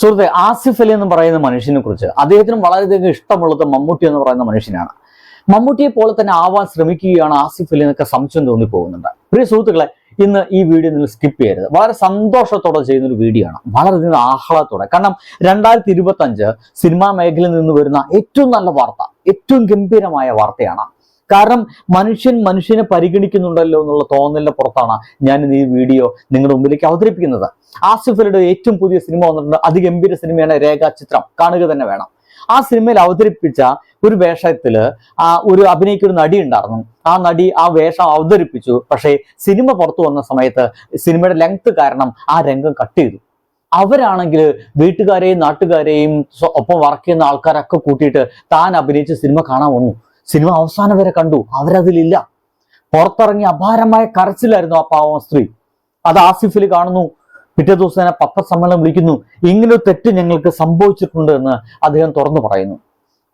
സുഹൃത്തെ ആസിഫ് അലി എന്ന് പറയുന്ന മനുഷ്യനെ കുറിച്ച് അദ്ദേഹത്തിന് വളരെയധികം ഇഷ്ടമുള്ളത് മമ്മൂട്ടി എന്ന് പറയുന്ന മനുഷ്യനാണ്. മമ്മൂട്ടിയെ പോലെ തന്നെ ആവാൻ ശ്രമിക്കുകയാണ് ആസിഫ് അലി എന്നൊക്കെ സംശയം തോന്നിപ്പോകുന്നുണ്ട്. പ്രിയ സുഹൃത്തുക്കളെ ഇന്ന് ഈ വീഡിയോ നിങ്ങൾ സ്കിപ്പ് ചെയ്യരുത്. വളരെ സന്തോഷത്തോടെ ചെയ്യുന്ന ഒരു വീഡിയോ ആണ്. വളരെയധികം ആഹ്ലാദത്തോടെ. കാരണം രണ്ടായിരത്തി ഇരുപത്തി അഞ്ച് സിനിമാ മേഖലയിൽ നിന്ന് വരുന്ന ഏറ്റവും നല്ല വാർത്ത ഏറ്റവും ഗംഭീരമായ വാർത്തയാണ് കാരണം മനുഷ്യൻ മനുഷ്യനെ പരിഗണിക്കുന്നുണ്ടല്ലോ എന്നുള്ള തോന്നലിന്റെ പുറത്താണ് ഞാൻ ഈ വീഡിയോ നിങ്ങളുടെ മുമ്പിലേക്ക് അവതരിപ്പിക്കുന്നത്. ആസിഫ് അലിയുടെ ഏറ്റവും പുതിയ സിനിമ വന്നിട്ടുണ്ട്. അതിഗംഭീര സിനിമയാണ് രേഖാചിത്രം. കാണുക തന്നെ വേണം. ആ സിനിമയിൽ അവതരിപ്പിച്ച ഒരു വേഷത്തിൽ ആ ഒരു അഭിനയിക്കുന്ന നടി ഉണ്ടായിരുന്നു. ആ നടി ആ വേഷം അവതരിപ്പിച്ചു. പക്ഷേ സിനിമ പുറത്തു വന്ന സമയത്ത് സിനിമയുടെ ലെങ്ത് കാരണം ആ രംഗം കട്ട് ചെയ്തു. അവരാണെങ്കിൽ വീട്ടുകാരെയും നാട്ടുകാരെയും ഒപ്പം വർക്ക് ചെയ്യുന്ന ആൾക്കാരൊക്കെ കൂട്ടിയിട്ട് താൻ അഭിനയിച്ച സിനിമ കാണാൻ വന്നു. സിനിമ അവസാനം വരെ കണ്ടു. അവരതിലില്ല. പുറത്തിറങ്ങി അപാരമായ കരച്ചിലായിരുന്നു ആ പാവം സ്ത്രീ. അത് ആസിഫിൽ കാണുന്നു. പിറ്റേ ദിവസം തന്നെ പത്രസമ്മേളനം വിളിക്കുന്നു. ഇങ്ങനൊരു തെറ്റ് ഞങ്ങൾക്ക് സംഭവിച്ചിട്ടുണ്ട് എന്ന് അദ്ദേഹം തുറന്നു പറയുന്നു.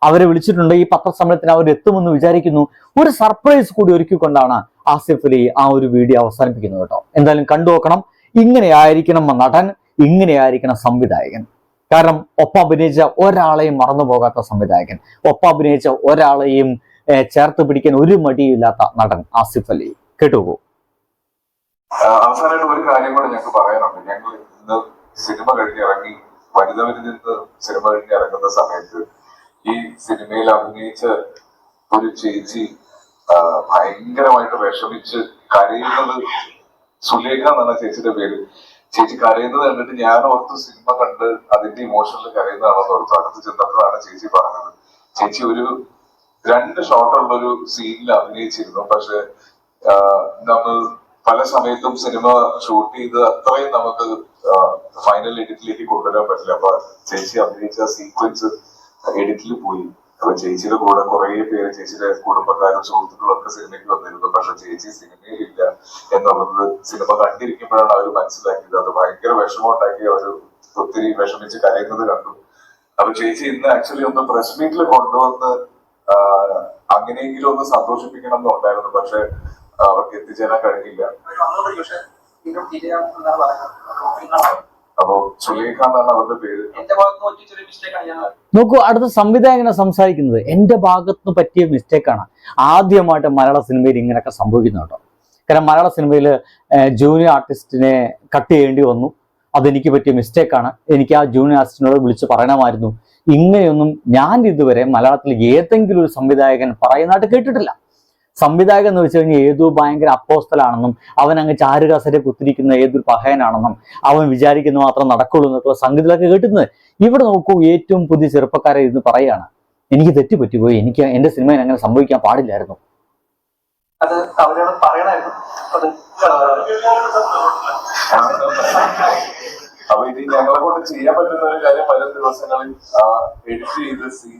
അവരെ വിളിച്ചിട്ടുണ്ട്. ഈ പത്രസമ്മേളനത്തിന് അവർ എത്തുമെന്ന് വിചാരിക്കുന്നു. ഒരു സർപ്രൈസ് കൂടി ഒരുക്കിക്കൊണ്ടാണ് ആസിഫ് അലി ആ ഒരു വീഡിയോ അവസാനിപ്പിക്കുന്നത് കേട്ടോ. എന്തായാലും കണ്ടു നോക്കണം. ഇങ്ങനെയായിരിക്കണം നടൻ. ഇങ്ങനെയായിരിക്കണം സംവിധായകൻ. കാരണം ഒപ്പം അഭിനയിച്ച ഒരാളെയും മറന്നു പോകാത്ത സംവിധായകൻ ഒപ്പം അഭിനയിച്ച ഒരാളെയും ചേർത്ത് പിടിക്കാൻ ഒരു മടിയില്ലാത്ത നടൻ ആസിഫ് അലി. കേട്ടുപോകൂ അവസാനമായിട്ട് ഒരു കാര്യം കൂടെ ഞങ്ങൾക്ക് പറയാനുണ്ട്. ഞങ്ങൾ ഇന്ന് സിനിമ കഴിഞ്ഞ് ഇറങ്ങി വനിതവരിൽ നിന്ന് സിനിമ കഴിഞ്ഞ് ഇറങ്ങുന്ന സമയത്ത് ഈ സിനിമയിൽ അഭിനയിച്ച ഒരു ചേച്ചി ഭയങ്കരമായിട്ട് വിഷമിച്ച് കരയുന്നത് സുലേഖ എന്നുള്ള ചേച്ചിയുടെ പേര്. ചേച്ചി കരയുന്നത് കണ്ടിട്ട് ഞാൻ ഓർത്ത് സിനിമ കണ്ട് അതിന്റെ ഇമോഷനിൽ കരയുന്നതാണെന്ന് ഓർത്തു അടുത്ത് ചെന്നപ്പോഴാണ് ചേച്ചി പറഞ്ഞത്. ചേച്ചി ഒരു രണ്ട് ഷോട്ടുള്ള ഒരു സീനിൽ അഭിനയിച്ചിരുന്നു. പക്ഷെ നമ്മൾ പല സമയത്തും സിനിമ ഷൂട്ട് ചെയ്ത് അത്രയും നമുക്ക് ഫൈനൽ എഡിറ്റിലേക്ക് കൊണ്ടുവരാൻ പറ്റില്ല. അപ്പൊ ചേച്ചി അഭിനയിച്ച സീക്വൻസ് എഡിറ്റിൽ പോയി. അപ്പൊ ചേച്ചിയുടെ കൂടെ കുറെ പേര് ചേച്ചിയുടെ കുടുംബക്കാരും സുഹൃത്തുക്കളും ഒക്കെ സിനിമയ്ക്ക് വന്നിരുന്നു. പക്ഷെ ചേച്ചി സിനിമയിലില്ല എന്നുള്ളത് സിനിമ കണ്ടിരിക്കുമ്പോഴാണ് അവർ മനസ്സിലാക്കിയത്. അത് ഭയങ്കര വിഷമം ഉണ്ടാക്കി അവർ ഒത്തിരി വിഷമിച്ച് കരയുന്നത് കണ്ടു. അപ്പൊ ചേച്ചി ഇന്ന് ആക്ച്വലി ഒന്ന് പ്രസ് മീറ്റിൽ കൊണ്ടുവന്ന് അങ്ങനെയെങ്കിലും ഒന്ന് സന്തോഷിപ്പിക്കണം എന്നുണ്ടായിരുന്നു. പക്ഷെ അവർക്ക് എത്തിച്ചേരാൻ കഴിഞ്ഞില്ല. അപ്പൊ സുലേഖ എന്നാണ് അവരുടെ പേര്. ഭാഗത്ത് നോക്കൂ അടുത്ത സംവിധായകനെ സംസാരിക്കുന്നത്? എന്റെ ഭാഗത്തുനിന്ന് പറ്റിയ മിസ്റ്റേക്കാണ് ആദ്യമായിട്ട് മലയാള സിനിമയിൽ ഇങ്ങനെയൊക്കെ സംഭവിക്കുന്നു കേട്ടോ. കാരണം മലയാള സിനിമയിൽ ജൂനിയർ ആർട്ടിസ്റ്റിനെ കട്ട് ചെയ്യേണ്ടി വന്നു. അതെനിക്ക് പറ്റിയ മിസ്റ്റേക്കാണ് എനിക്ക് ആ ജൂനിയർ ആർട്ടിസ്റ്റിനോട് വിളിച്ച് പറയണമായിരുന്നു. ഇങ്ങനെയൊന്നും ഞാൻ ഇതുവരെ മലയാളത്തിൽ ഏതെങ്കിലും ഒരു സംവിധായകൻ പറയുന്നതായിട്ട് കേട്ടിട്ടില്ല. സംവിധായകൻ എന്ന് വെച്ച് കഴിഞ്ഞാൽ ഏതോ ഭയങ്കര അപ്പോസ്തലാണെന്നും അവൻ അങ്ങ് ചാരുകാസരെ കുത്തിരിക്കുന്ന ഏതൊരു പഹയനാണെന്നും അവൻ വിചാരിക്കുന്ന മാത്രം നടക്കുള്ളൂ എന്നൊക്കെയുള്ള സംഗീതത്തിലൊക്കെ കേട്ടുന്നത് ഇവിടെ നോക്കൂ ഏറ്റവും പുതിയ ചെറുപ്പക്കാരെ ഇരുന്ന് പറയാണ് എനിക്ക് തെറ്റുപറ്റിപ്പോയി എനിക്ക് എന്റെ സിനിമയിൽ അങ്ങനെ സംഭവിക്കാൻ പാടില്ലായിരുന്നു അത് അവരോട് പറയണമായിരുന്നു അത് അപ്പൊ ഇത് ഞങ്ങളെ കൊണ്ട് ചെയ്യാൻ പറ്റുന്ന ഒരു കാര്യം പല ദിവസങ്ങളിൽ എഡിറ്റ് ചെയ്ത് സീൻ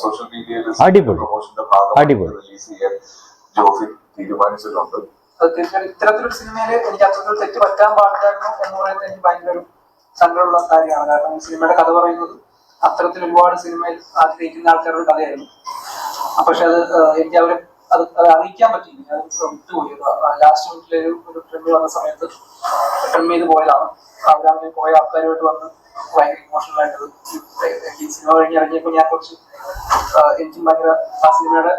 സോഷ്യൽ മീഡിയയിൽ. പ്രൊമോഷന്റെ ഭാഗമായി അടിപൊളി. റിലീസ് ചെയ്യാൻ ജോഫി തീരുമാനിച്ചിട്ടുണ്ട് ഇത്തരത്തിലൊരു സിനിമയിൽ എനിക്ക് അത്തരത്തിൽ തെറ്റ് പറ്റാൻ പാടില്ലായിരുന്നു എന്ന് പറയുന്നത് എനിക്ക് ഭയങ്കര സങ്കടമുള്ള കാര്യമാണ് കാരണം ഈ സിനിമയുടെ കഥ പറയുന്നത് അത്തരത്തിൽ ഒരുപാട് സിനിമയിൽ ആഗ്രഹിക്കുന്ന ആൾക്കാരുടെ കഥയായിരുന്നു പക്ഷെ അത് എനിക്ക് അവരെ അത് അത് അറിയിക്കാൻ പറ്റിയില്ല. ഞാൻ വിട്ടുപോയി ലാസ്റ്റ് മിനിറ്റിൽ ഒരു ഒരു ട്രിപ്പ് വന്ന സമയത്ത് ട്രിം ചെയ്ത് പോയതാണ്. അവരങ്ങനെ പോയ ആൾക്കാരുമായിട്ട് വന്ന് ഭയങ്കര ഇമോഷണൽ ആയിട്ട് ഈ സിനിമ കഴിഞ്ഞ് ഇറങ്ങിയപ്പോൾ ഞാൻ കുറച്ച് എനിക്കും ഭയങ്കര ആ സിനിമയുടെ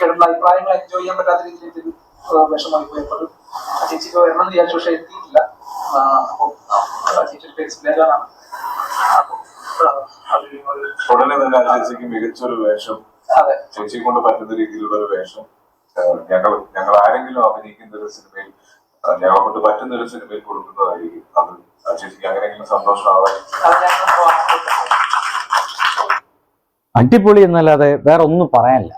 കിടന്ന അഭിപ്രായങ്ങൾ എൻജോയ് ചെയ്യാൻ പറ്റാത്ത രീതിയിൽ വിഷമായി വിഷമമായി പോയി. അപ്പോൾ ആ ചേച്ചിക്ക് വരണം എന്ന് വിചാരിച്ചു പക്ഷേ എത്തിയിട്ടില്ല. അപ്പോൾ ചേച്ചിയുടെ പേര് സുലേഖാനാണ് അപ്പോൾ ഒരു ഉടനെ തന്നെ ചേച്ചിക്ക് മികച്ചൊരു വേഷം ചേച്ചിയെ കൊണ്ട് പറ്റുന്ന രീതിയിലുള്ള ഒരു വേഷം ഞങ്ങൾ ഞങ്ങൾ ആരെങ്കിലും അഭിനയിക്കുന്ന ഒരു സിനിമയിൽ ഞങ്ങൾ ഞങ്ങളെ കൊണ്ട് പറ്റുന്ന ഒരു സിനിമയിൽ കൊടുക്കുന്നതായിരിക്കും അത്. ചേച്ചിക്ക് അങ്ങനെയെങ്കിലും സന്തോഷമാവാൻ. അടിപൊളി എന്നല്ലാതെ വേറെ ഒന്നും പറയാനില്ല.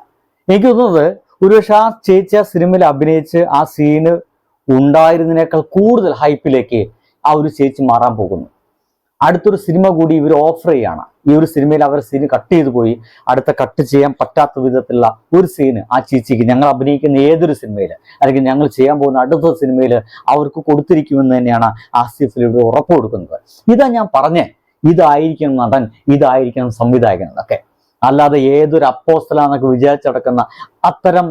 എനിക്ക് തോന്നുന്നത് ഒരുപക്ഷെ ആ ചേച്ചി ആ സിനിമയിൽ അഭിനയിച്ച് ആ സീന് ഉണ്ടായിരുന്നതിനേക്കാൾ കൂടുതൽ ഹൈപ്പിലേക്ക് ആ ഒരു ചേച്ചി മാറാൻ പോകുന്നു. അടുത്തൊരു സിനിമ കൂടി ഇവർ ഓഫർ ചെയ്യാണ്. ഈ ഒരു സിനിമയിൽ അവർ സീന് കട്ട് ചെയ്തു പോയി. അടുത്ത കട്ട് ചെയ്യാൻ പറ്റാത്ത വിധത്തിലുള്ള ഒരു സീന് ആ ചേച്ചിക്ക് ഞങ്ങൾ അഭിനയിക്കുന്ന ഏതൊരു സിനിമയിൽ അല്ലെങ്കിൽ ഞങ്ങൾ ചെയ്യാൻ പോകുന്ന അടുത്ത സിനിമയിൽ അവർക്ക് കൊടുത്തിരിക്കുമെന്ന് തന്നെയാണ് ആസിഫിലൂടെ ഉറപ്പ് കൊടുക്കുന്നത്. ഇതാ ഞാൻ പറഞ്ഞേ ഇതായിരിക്കണം നടൻ ഇതായിരിക്കണം സംവിധായകൻ എന്നൊക്കെ. അല്ലാതെ ഏതൊരു അപ്പോസ്റ്റലാന്നൊക്കെ വിചാരിച്ചടക്കുന്ന അത്തരം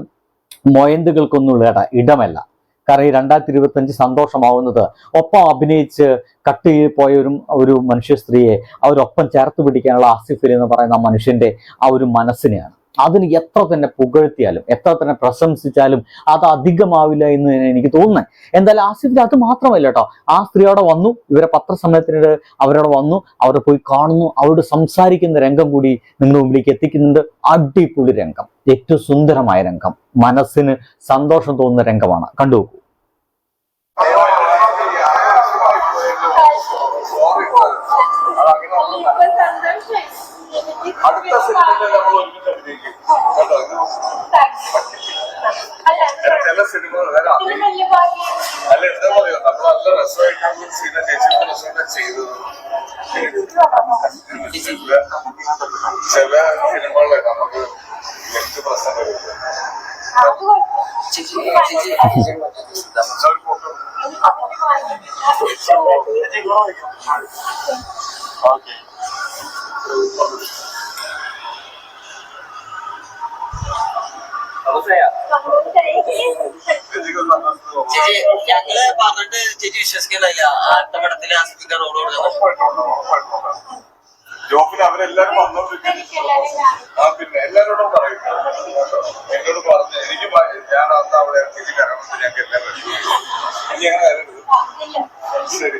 മൊയന്തുകൾക്കൊന്നുള്ള ഇട ഇടമല്ല. കാരണം ഈ രണ്ടായിരത്തി ഇരുപത്തി അഞ്ച് സന്തോഷമാവുന്നത്. ഒപ്പം അഭിനയിച്ച് കട്ട് ചെയ്ത് പോയ ഒരു ഒരു മനുഷ്യ സ്ത്രീയെ അവരൊപ്പം ചേർത്ത് പിടിക്കാനുള്ള ആസിഫ് അലി എന്ന് പറയുന്ന മനുഷ്യന്റെ ആ ഒരു മനസ്സിനെയാണ്. അതിന് എത്ര തന്നെ പുകഴ്ത്തിയാലും എത്ര തന്നെ പ്രശംസിച്ചാലും അത് അധികമാവില്ല എന്ന് തന്നെ എനിക്ക് തോന്നുന്നത് എന്തായാലും ആസിഫിൽ അത് മാത്രമല്ല കേട്ടോ. ആ സ്ത്രീ അവിടെ വന്നു ഇവരെ പത്രസമ്മേളനത്തിനിടെ അവരവിടെ വന്നു അവരെ പോയി കാണുന്നു അവരോട് സംസാരിക്കുന്ന രംഗം കൂടി നിങ്ങളുടെ മുമ്പിലേക്ക് എത്തിക്കുന്നുണ്ട്. അടിപൊളി രംഗം ഏറ്റവും സുന്ദരമായ രംഗം മനസ്സിന് സന്തോഷം തോന്നുന്ന രംഗമാണ്. കണ്ടു നോക്കൂ. അടുത്ത സിനിമയിൽ നമ്മൾ ഒരുമിച്ച് അഭിനയിക്കും. കേട്ടോ? ഇത് ചില സിനിമകൾ അല്ല എന്താ പറയാ നമ്മൾ നല്ല രസമായിട്ടുള്ള സീന ചേച്ചി രസമായിട്ട് ചെയ്തത്. ചില സിനിമകളെ നമുക്ക് ലെങ്ത് പ്രശ്നം വരുന്നത് ഓക്കെ. ചേച്ചി ഞങ്ങൾ പറഞ്ഞിട്ട് ചേച്ചി വിശ്വസിക്കുന്നില്ല. അടുത്ത പടത്തിൽ ആസിഫിന്റെ റോഡ് കൊടുക്കുന്നത് ജോബിന് അവരെല്ലാരും വന്നോണ്ടിരിക്കുന്നു. ആ പിന്നെ എല്ലാരോടും പറയും. എന്നോട് പറഞ്ഞു എനിക്ക് ഞാൻ അന്ന് അവിടെ എനിക്ക് കരണമെന്ന് ഞങ്ങൾക്ക് എല്ലാവരും ഇനി അങ്ങനെ ശരി.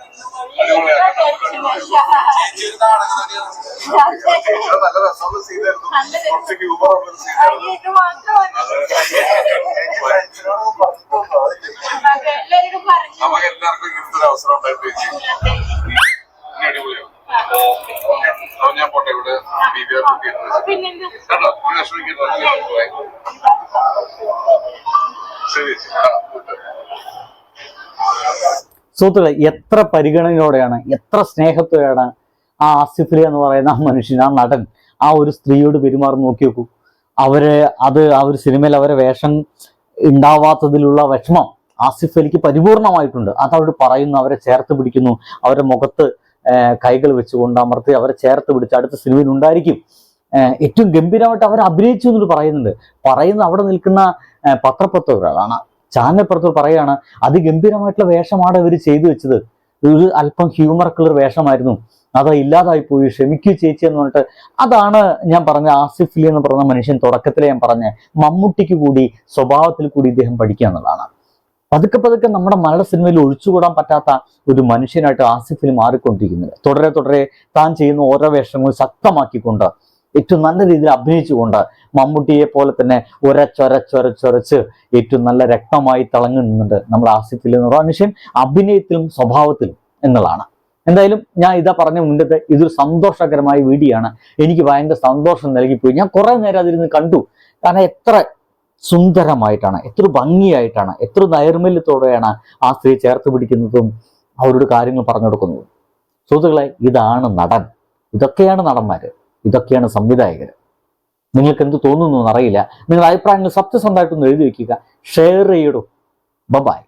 നല്ല രസമുള്ള സീനായിരുന്നു കുറച്ച് ഹ്യൂമർ ഉള്ള സീനായിരുന്നു നമുക്ക് എല്ലാവർക്കും ഇങ്ങനത്തെ ഒരു അവസരം ഉണ്ടായിട്ട് അടിപൊളിയാണ് ഞാൻ പോട്ടെ ഇവിടെ ബി ബി ആർ കേട്ടോ ശരി. സുഹൃത്തുക്കളെ എത്ര പരിഗണനയോടെയാണ് എത്ര സ്നേഹത്തോടെയാണ് ആ ആസിഫ് എന്ന് പറയുന്ന ആ മനുഷ്യൻ ആ നടൻ ആ ഒരു സ്ത്രീയോട് പെരുമാറി നോക്കി നോക്കൂ. അവർ അത് ആ ഒരു സിനിമയിൽ അവരെ വേഷം ഉണ്ടാവാത്തതിലുള്ള വിഷമം ആസിഫ് അലിക്ക് പരിപൂർണമായിട്ടുണ്ട്. അത് അവർ പറയുന്നു അവരെ ചേർത്ത് പിടിക്കുന്നു അവരുടെ മുഖത്ത് കൈകൾ വെച്ചുകൊണ്ട് അമർത്തി അവരെ ചേർത്ത് പിടിച്ച് അടുത്ത സിനിമയിൽ ഉണ്ടായിരിക്കും. ഏറ്റവും ഗംഭീരമായിട്ട് അവർ അഭിനയിച്ചു എന്നിട്ട് പറയുന്നുണ്ട്. പറയുന്ന അവിടെ നിൽക്കുന്ന പത്രപ്രവർത്തകരാണ്. പ്രവർത്തകർ പറയാണ് അതിഗംഭീരമായിട്ടുള്ള വേഷമാണ് ഇവർ ചെയ്തു വെച്ചത്. ഒരു അല്പം ഹ്യൂമറൊക്കെ വേഷമായിരുന്നു. അത് ഇല്ലാതായി പോയി. ക്ഷമിക്കൂ ചേച്ചി എന്ന് പറഞ്ഞിട്ട് അതാണ് ഞാൻ പറഞ്ഞ ആസിഫ് അലി എന്ന് പറഞ്ഞ മനുഷ്യൻ തുടക്കത്തിലെ ഞാൻ പറഞ്ഞ മമ്മൂട്ടിക്ക് കൂടി സ്വഭാവത്തിൽ കൂടി ഇദ്ദേഹം പഠിക്കുക എന്നുള്ളതാണ്. പതുക്കെ പതുക്കെ നമ്മുടെ മലയാള സിനിമയിൽ ഒഴിച്ചുകൂടാൻ പറ്റാത്ത ഒരു മനുഷ്യനായിട്ട് ആസിഫ് അലി മാറിക്കൊണ്ടിരിക്കുന്നത് തുടരെ തുടരെ താൻ ചെയ്യുന്ന ഓരോ വേഷങ്ങളും ശക്തമാക്കിക്കൊണ്ട് ഏറ്റവും നല്ല രീതിയിൽ അഭിനയിച്ചുകൊണ്ട് മമ്മൂട്ടിയെ പോലെ തന്നെ ഉരച്ചൊരച്ചൊരച്ചൊരച്ച് ഏറ്റവും നല്ല രക്തമായി തിളങ്ങുന്നുണ്ട് നമ്മുടെ അലി എന്ന് പറയുന്ന മനുഷ്യൻ അഭിനയത്തിലും സ്വഭാവത്തിലും എന്നുള്ളതാണ്. എന്തായാലും ഞാൻ ഇതാ പറഞ്ഞ മുന്നത്തെ ഇതൊരു സന്തോഷകരമായ വീഡിയോ ആണ് എനിക്ക് ഭയങ്കര സന്തോഷം നൽകിപ്പോയി. ഞാൻ കുറെ നേരം അതിരുന്ന് കണ്ടു. കാരണം എത്ര സുന്ദരമായിട്ടാണ് എത്ര ഭംഗിയായിട്ടാണ് എത്ര നൈർമല്യത്തോടെയാണ് ആ സ്ത്രീ ചേർത്ത് പിടിക്കുന്നതും അവരോട് കാര്യങ്ങൾ പറഞ്ഞു കൊടുക്കുന്നതും സുഹൃത്തുക്കളെ ഇതാണ് നടൻ. ഇതൊക്കെയാണ് നടന്മാര്. ഇതൊക്കെയാണ് സംവിധായകർ. നിങ്ങൾക്ക് എന്ത് തോന്നുന്നു എന്നറിയില്ല. നിങ്ങളുടെ അഭിപ്രായങ്ങൾ സത്യസന്ധമായിട്ടൊന്ന് എഴുതി വയ്ക്കുക ഷെയർ ചെയ്യടൂ ബബായ്